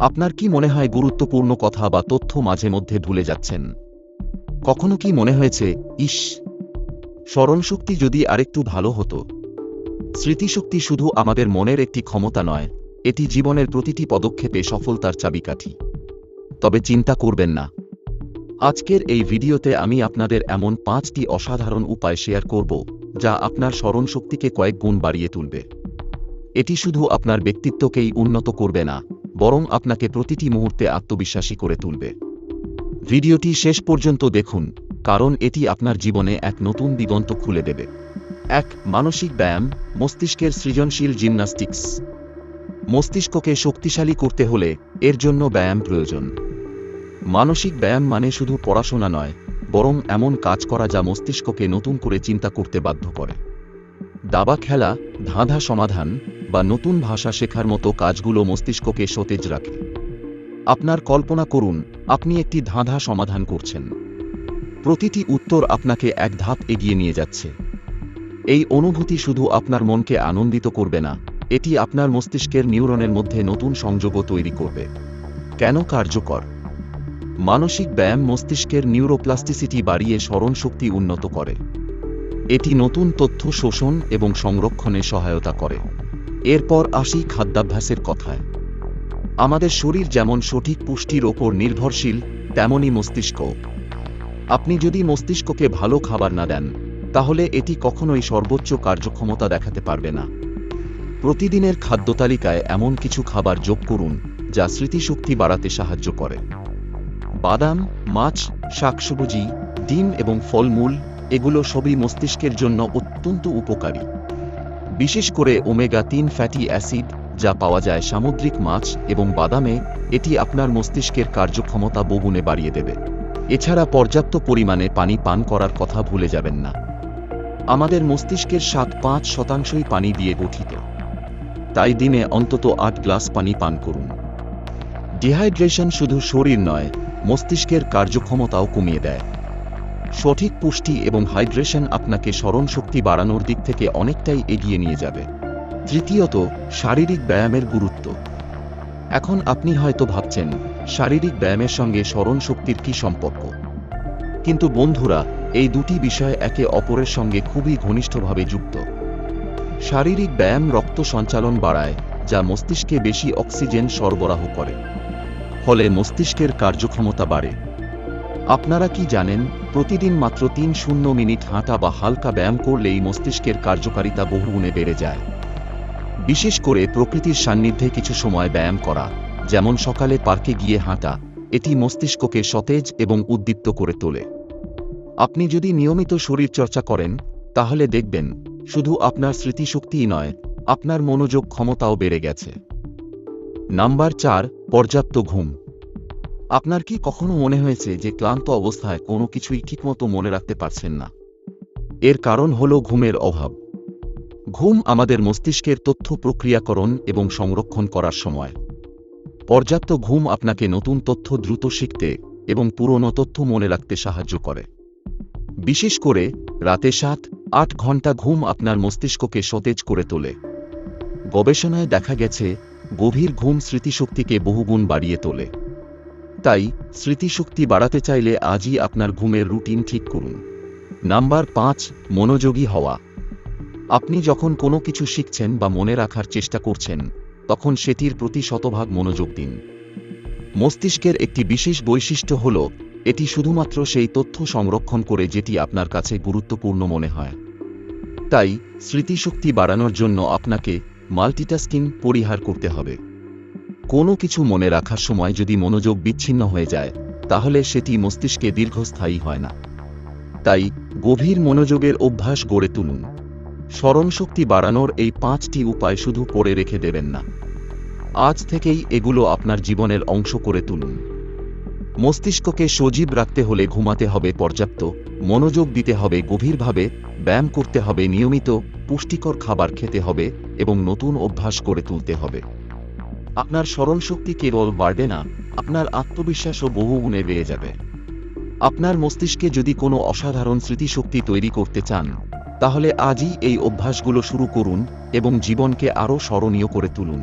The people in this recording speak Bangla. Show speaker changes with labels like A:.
A: আপনার কি মনে হয় গুরুত্বপূর্ণ কথা বা তথ্য মাঝে মধ্যে ভুলে যাচ্ছেন? কখনো কি মনে হয়েছে ইস স্মরণশক্তি যদি আরেকটু ভালো হতো? স্মৃতিশক্তি শুধু আমাদের মনের একটি ক্ষমতা নয়, এটি জীবনের প্রতিটি পদক্ষেপে সফলতার চাবিকাঠি। তবে চিন্তা করবেন না। আজকের এই ভিডিওতে আমি আপনাদের এমন পাঁচটি অসাধারণ উপায় শেয়ার করব, যা আপনার স্মরণশক্তিকে কয়েক গুণ বাড়িয়ে তুলবে। এটি শুধু আপনার ব্যক্তিত্বকেই উন্নত করবে না, বরং আপনাকে প্রতিটি মুহূর্তে আত্মবিশ্বাসী করে তুলবে। ভিডিওটি শেষ পর্যন্ত দেখুন, কারণ এটি আপনার জীবনে এক নতুন দিগন্ত খুলে দেবে। এক, মানসিক ব্যায়াম, মস্তিষ্কের সৃজনশীল জিমনাস্টিক্স। মস্তিষ্ককে শক্তিশালী করতে হলে এর জন্য ব্যায়াম প্রয়োজন। মানসিক ব্যায়াম মানে শুধু পড়াশোনা নয়, বরং এমন কাজ করা যা মস্তিষ্ককে নতুন করে চিন্তা করতে বাধ্য করে। দাবা খেলা, ধাঁধা সমাধান বা নতুন ভাষা শেখার মতো কাজগুলো মস্তিষ্ককে সতেজ রাখে। আপনার কল্পনা করুন, আপনি একটি ধাঁধা সমাধান করছেন। প্রতিটি উত্তর আপনাকে এক ধাপ এগিয়ে নিয়ে যাচ্ছে। এই অনুভূতি শুধু আপনার মনকে আনন্দিত করবে না, এটি আপনার মস্তিষ্কের নিউরনের মধ্যে নতুন সংযোগও তৈরি করবে। কেন কার্যকর? মানসিক ব্যায়াম মস্তিষ্কের নিউরোপ্লাস্টিসিটি বাড়িয়ে স্মরণশক্তি উন্নত করে। এটি নতুন তথ্য শোষণ এবং সংরক্ষণে সহায়তা করে। এরপর আসি খাদ্যাভ্যাসের কথায়। আমাদের শরীর যেমন সঠিক পুষ্টির ওপর নির্ভরশীল, তেমনই মস্তিষ্ক। আপনি যদি মস্তিষ্ককে ভালো খাবার না দেন, তাহলে এটি কখনোই সর্বোচ্চ কার্যক্ষমতা দেখাতে পারবে না। প্রতিদিনের খাদ্য তালিকায় এমন কিছু খাবার যোগ করুন, যা স্মৃতিশক্তি বাড়াতে সাহায্য করে। বাদাম, মাছ, শাকসবজি, ডিম এবং ফলমূল, এগুলো সবই মস্তিষ্কের জন্য অত্যন্ত উপকারী। বিশেষ করে ওমেগা তিন ফ্যাটি অ্যাসিড, যা পাওয়া যায় সামুদ্রিক মাছ এবং বাদামে, এটি আপনার মস্তিষ্কের কার্যক্ষমতা বহুগুণে বাড়িয়ে দেবে। এছাড়া পর্যাপ্ত পরিমাণে পানি পান করার কথা ভুলে যাবেন না। আমাদের মস্তিষ্কের সাত পাঁচ শতাংশই পানি দিয়ে গঠিত। তাই দিনে অন্তত আট গ্লাস পানি পান করুন। ডিহাইড্রেশন শুধু শরীর নয়, মস্তিষ্কের কার্যক্ষমতাও কমিয়ে দেয়। সঠিক পুষ্টি এবং হাইড্রেশন আপনাকে স্মরণশক্তি বাড়ানোর দিক থেকে অনেকটাই এগিয়ে নিয়ে যাবে। তৃতীয়ত, শারীরিক ব্যায়ামের গুরুত্ব। এখন আপনি হয়তো ভাবছেন, শারীরিক ব্যায়ামের সঙ্গে স্মরণশক্তির কি সম্পর্ক? কিন্তু বন্ধুরা, এই দুটি বিষয় একে অপরের সঙ্গে খুবই ঘনিষ্ঠভাবে যুক্ত। শারীরিক ব্যায়াম রক্ত সঞ্চালন বাড়ায়, যা মস্তিষ্কে বেশি অক্সিজেন সরবরাহ করে। ফলে মস্তিষ্কের কার্যক্ষমতা বাড়ে। আপনারা কি জানেন প্রতিদিন মাত্র তিন শূন্য মিনিট হাঁটা বা হালকা ব্যায়াম করলেই মস্তিষ্কের কার্যকারিতা বহুগুণে বেড়ে যায়। বিশেষ করে প্রকৃতির সান্নিধ্যে কিছু সময় ব্যায়াম করা, যেমন সকালে পার্কে গিয়ে হাঁটা, এটি মস্তিষ্ককে সতেজ এবং উদ্দীপ্ত করে তোলে। আপনি যদি নিয়মিত শরীরচর্চা করেন, তাহলে দেখবেন, শুধু আপনার স্মৃতিশক্তিই নয়, আপনার মনোযোগ ক্ষমতাও বেড়ে গেছে। নাম্বার চার, পর্যাপ্ত ঘুম। আপনার কি কখনো মনে হয়েছে যে ক্লান্ত অবস্থায় কোনো কিছুই ঠিকমতো মনে রাখতে পারছেন না? এর কারণ হল ঘুমের অভাব। ঘুম আমাদের মস্তিষ্কের তথ্য প্রক্রিয়াকরণ এবং সংরক্ষণ করার সময়। পর্যাপ্ত ঘুম আপনাকে নতুন তথ্য দ্রুত শিখতে এবং পুরনো তথ্য মনে রাখতে সাহায্য করে। বিশেষ করে, রাতে সাত, আট ঘণ্টা ঘুম আপনার মস্তিষ্ককে সতেজ করে তোলে। গবেষণায় দেখা গেছে, গভীর ঘুম স্মৃতিশক্তিকে বহুগুণ বাড়িয়ে তোলে। তাই স্মৃতিশক্তি বাড়াতে চাইলে আজই আপনার ঘুমের রুটিন ঠিক করুন। নাম্বার পাঁচ, মনোযোগী হওয়া। আপনি যখন কোনো কিছু শিখছেন বা মনে রাখার চেষ্টা করছেন, তখন সেটির প্রতি শতভাগ মনোযোগ দিন। মস্তিষ্কের একটি বিশেষ বৈশিষ্ট্য হল, এটি শুধুমাত্র সেই তথ্য সংরক্ষণ করে যেটি আপনার কাছে গুরুত্বপূর্ণ মনে হয়। তাই, স্মৃতিশক্তি বাড়ানোর জন্য আপনাকে মাল্টিটাস্কিং পরিহার করতে হবে। কোনো কিছু মনে রাখার সময় যদি মনোযোগ বিচ্ছিন্ন হয়ে যায়, তাহলে সেটি মস্তিষ্কে দীর্ঘস্থায়ী হয় না। তাই গভীর মনোযোগের অভ্যাস গড়ে তুলুন। স্মরণশক্তি বাড়ানোর এই পাঁচটি উপায় শুধু পড়ে রেখে দেবেন না। আজ থেকেই এগুলো আপনার জীবনের অংশ করে তুলুন। মস্তিষ্ককে সজীব রাখতে হলে ঘুমাতে হবে পর্যাপ্ত, মনোযোগ দিতে হবে গভীরভাবে, ব্যায়াম করতে হবে নিয়মিত, পুষ্টিকর খাবার খেতে হবে এবং নতুন অভ্যাস করে তুলতে হবে। আপনার স্মরণশক্তি কেবল বাড়বে না, আপনার আত্মবিশ্বাসও বহু গুণে বেড়ে যাবে। আপনার মস্তিষ্কে যদি কোনো অসাধারণ স্মৃতিশক্তি তৈরি করতে চান, তাহলে আজই এই অভ্যাসগুলো শুরু করুন এবং জীবনকে আরও স্মরণীয় করে তুলুন।